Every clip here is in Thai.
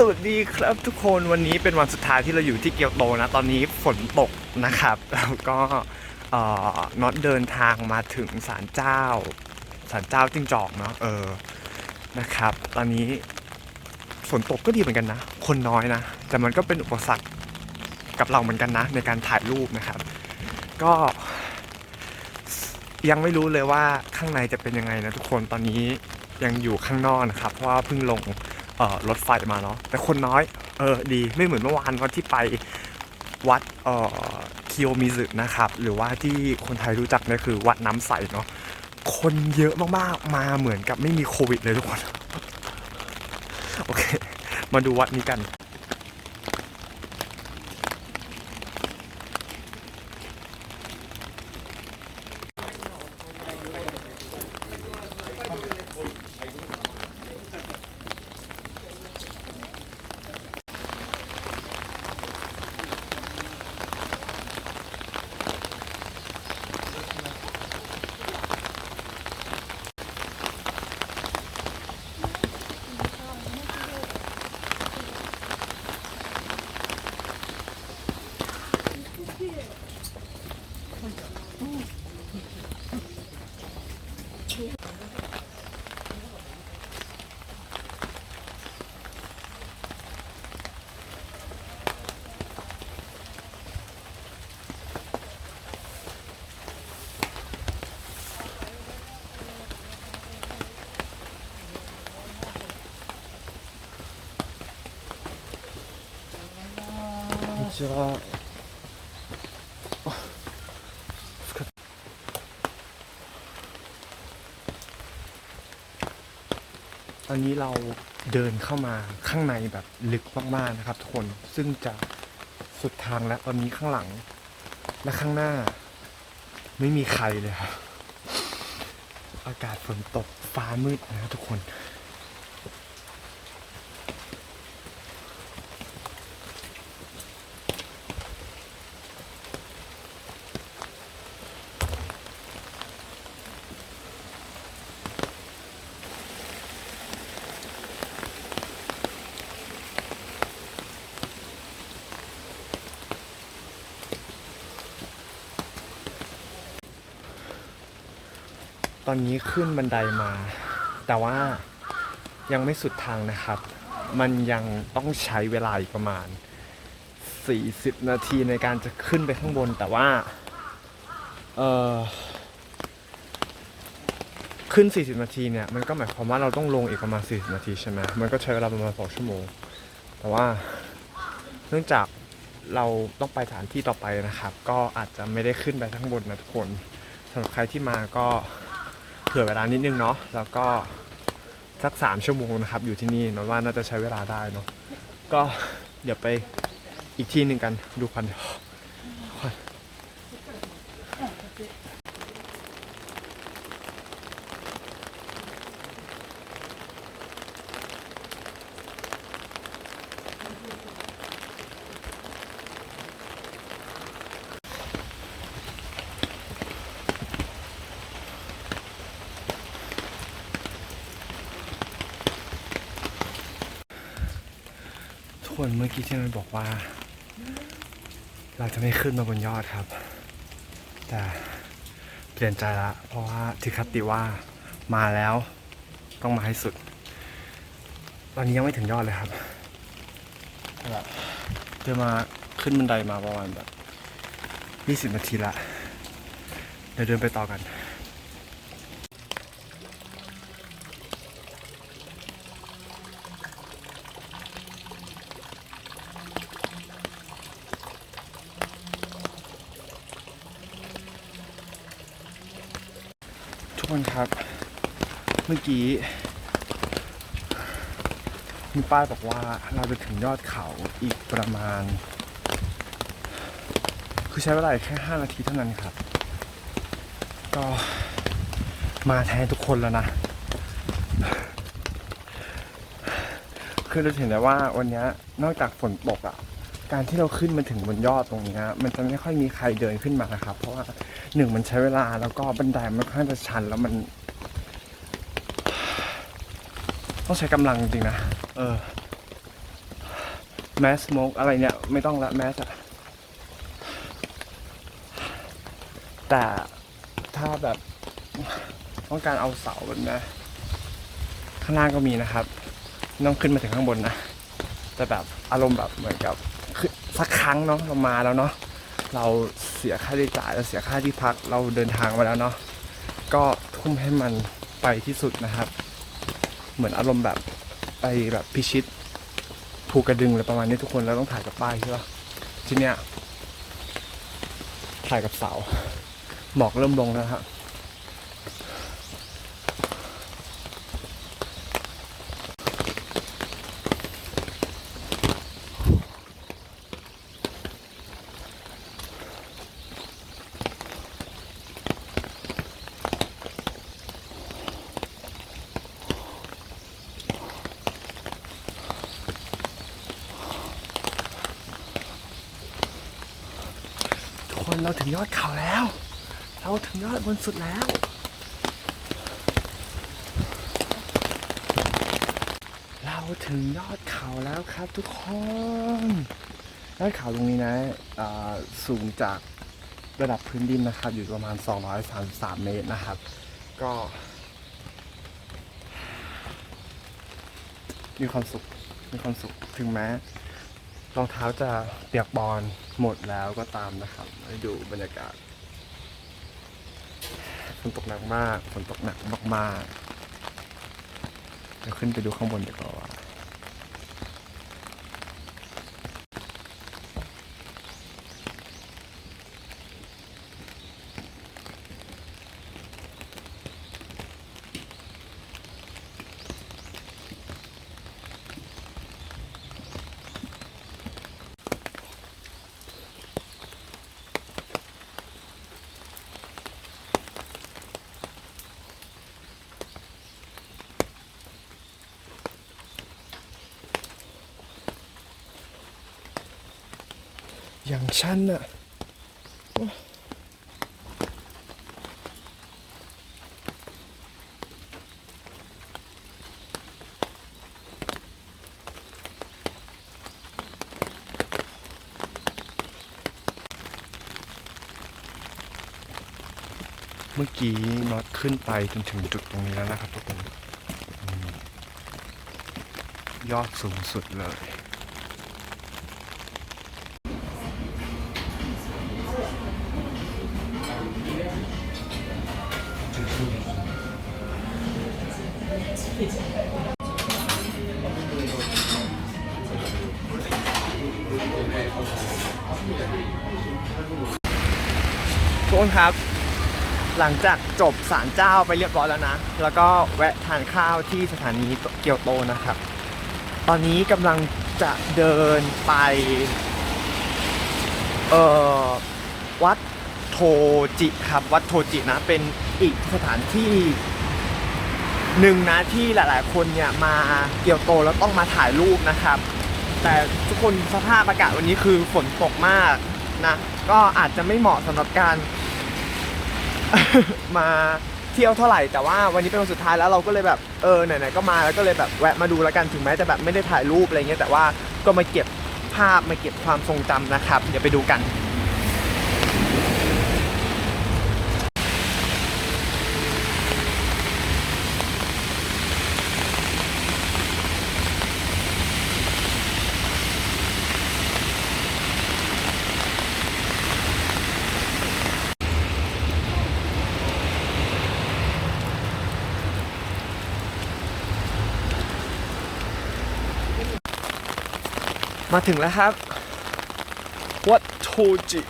สวัสดีครับทุกคนวันนี้เป็นวันสุดท้ายที่เราอยู่ที่เกียวโตนะตอนนี้ฝนตกนะครับ แล้วก็น็อตเดินทางมาถึงศาลเจ้าศาลเจ้าจิ้งจอกเนาะเออนะครับ ตอนนี้ฝนตกก็ดีเหมือนกันนะ คนน้อยนะ แต่มันก็เป็นอุปสรรคกับเราเหมือนกันนะ ในการถ่ายรูปนะครับ ก็ยังไม่รู้เลยว่าข้างในจะเป็นยังไงนะทุกคนตอนนี้ยังอยู่ข้างนอกนะครับ เพราะว่าเพิ่งลง เอ่อรถไฟมาเนาะแต่คนน้อย เออดีไม่เหมือนเมื่อวานวันที่ไปวัดเอ่อคิโอมิซึนะครับ หรือว่าที่คนไทยรู้จักเนี่ยคือวัดน้ำใสเนาะคนเยอะมากๆมาเหมือนกับไม่มีโควิดเลยทุกคน โอเค มาดูวัดนี้กัน partira ตอนนี้เราเดินเข้ามาข้างในแบบลึกมากๆนะครับทุกคนซึ่งจะสุดทางแล้วตอนนี้ข้างหลัง และข้างหน้า ไม่มีใครเลยครับ อากาศฝนตกฟ้ามืดนะทุกคน ตอนนี้ขึ้นบันไดมา แต่ว่ายังไม่สุดทางนะครับ มันยังต้องใช้เวลาอีกประมาณ 40 นาทีในการจะขึ้นไปข้างบนแต่ว่า เออขึ้น 40 นาทีเนี่ย มันก็หมายความว่าเราต้องลงอีกประมาณ 40 นาทีใช่ไหมมันก็ใช้เวลาประมาณ 2 ชั่วโมง แต่ว่าเนื่องจากเราต้องไปสถานที่ต่อไปนะครับ ก็อาจจะไม่ได้ขึ้นไปข้างบนนะทุกคนสำหรับใครที่มาก็ ผื่อเวลานิดนึงเนาะแล้วก็สักสามชั่วโมงนะครับ อยู่ที่นี่นนว่าน่าจะใช้เวลาได้เนาะก็เดี๋ยวไปอีกที่หนึ่งกันดูควันเดี๋ยวควันทุก คนเมื่อกี้ที่มันบอกว่า เราจะไม่ขึ้นมาบนยอดครับ แต่เปลี่ยนใจละ เพราะว่าทิคติว่ามาแล้วต้องมาให้สุด ตอนนี้ยังไม่ถึงยอดเลยครับแบบเดินมาขึ้นบันไดมาประมาณแบบ 20 นาทีละ เดี๋ยวเดินไปต่อกัน คนครับ เมื่อกี้ มีป้ายบอกว่าเราจะถึงยอดเขาอีกประมาณ คือใช้เวลาแค่ 5 นาทีเท่านั้นครับ ก็มาแทนทุกคนแล้วนะ คือเราเห็นแล้วว่าวันนี้นอกจากฝนตกอะ การที่เราขึ้นมาถึงบนยอดตรงนี้ยมันจะไม่ค่อยมีใครเดินขึ้นมานะครับ เพราะว่าหนึ่งมันใช้เวลาแล้วก็บันไดมันค่อนข้างจะชันแล้วมัน ต้องใช้กำลังจริงนะ เออแมสโมกอะไรเนี่ย ไม่ต้องละแมสอะแต่ถ้าแบบต้องการเอาเสาแบบนะ ข้างล่างก็มีนะครับ ต้องขึ้นมาถึงข้างบนนะ แต่แบบอารมณ์แบบเหมือนกับ สักครั้งเนาะเรามาแล้วเนาะเราเสียค่าใช้จ่ายเราเสียค่าที่พักเราเดินทางมาแล้วเนาะก็ทุ่มให้มันไปที่สุดนะครับ เหมือนอารมณ์แบบไปแบบพิชิตภูกระดึงอะไรประมาณนี้ทุกคนแล้วต้องถ่ายกับป้ายใช่ปะทีเนี้ยถ่ายกับเสาหมอกเริ่มลงแล้วครับ คนเราถึงยอดเขาแล้ว เราถึงยอดบนสุดแล้วเราถึงยอดเขาแล้วครับทุกคนยอดเขาตรงนี้นะอ่าสูงจากระดับพื้นดินนะครับ อยู่ประมาณ 233 เมตรนะครับ ก็ มีความสุข มีความสุข ถึงแม้ รองเท้าจะเปียกบอลหมดแล้วก็ตามนะครับให้ดูบรรยากาศฝนตกหนักมากฝนตกหนักมากๆเดี๋ยวขึ้นไปดูข้างบนดีกว่า อย่างฉันน่ะเมื่อกี้น็อตขึ้นไปจนถึงจุดตรงนี้แล้วนะครับทุกคนยอดสูงสุดเลย ทุกคนครับ หลังจากจบสารเจ้าไปเรียบร้อยแล้วนะ แล้วก็แวะทานข้าวที่สถานีเกียวโตนะครับ ตอนนี้กำลังจะเดินไป เอ่อ วัดโทจิครับ วัดโทจินะ เป็นอีกสถานที่หนึ่งนะที่หลาย ๆ คนเนี่ยมาเกียวโตแล้วต้องมาถ่ายรูปนะครับ แต่ทุกคนสภาพอากาศวันนี้คือฝนตกมากนะ ก็อาจจะไม่เหมาะสำหรับการ มาเที่ยวเท่าไหร่แต่ว่าวันนี้เป็นวันสุดท้ายแล้วเราก็เลยแบบเออไหนๆก็มาแล้วก็เลยแบบแวะมาดูแล้วกันถึงแม้จะแบบไม่ได้ถ่ายรูปอะไรเงี้ยแต่ว่าก็มาเก็บภาพมาเก็บความทรงจำนะครับ เดี๋ยวไปดูกัน มาถึงแล้วครับ วัดโทจิ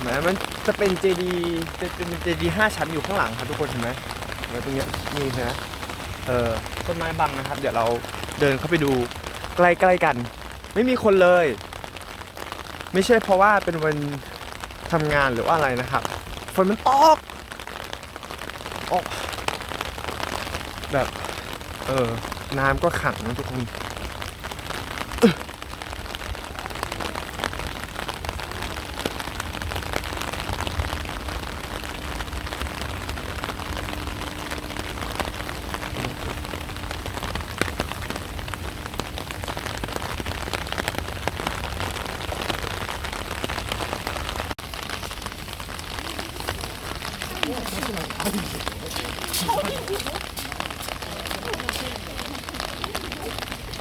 แหมมันจะเป็นเจดีจะเป็นเจดีห้าชั้นอยู่ข้างหลังครับทุกคนเห็นไหมเห็นไหมตรงเนี้ยนี่นะเออต้นไม้บังนะครับ เดี๋ยวเราเดินเข้าไปดูใกล้ๆกัน ไม่มีคนเลย ไม่ใช่เพราะว่าเป็นวันทำงานหรือว่าอะไรนะครับฝนมันตกออกแบบ เออน้ำก็ขังนะทุกคน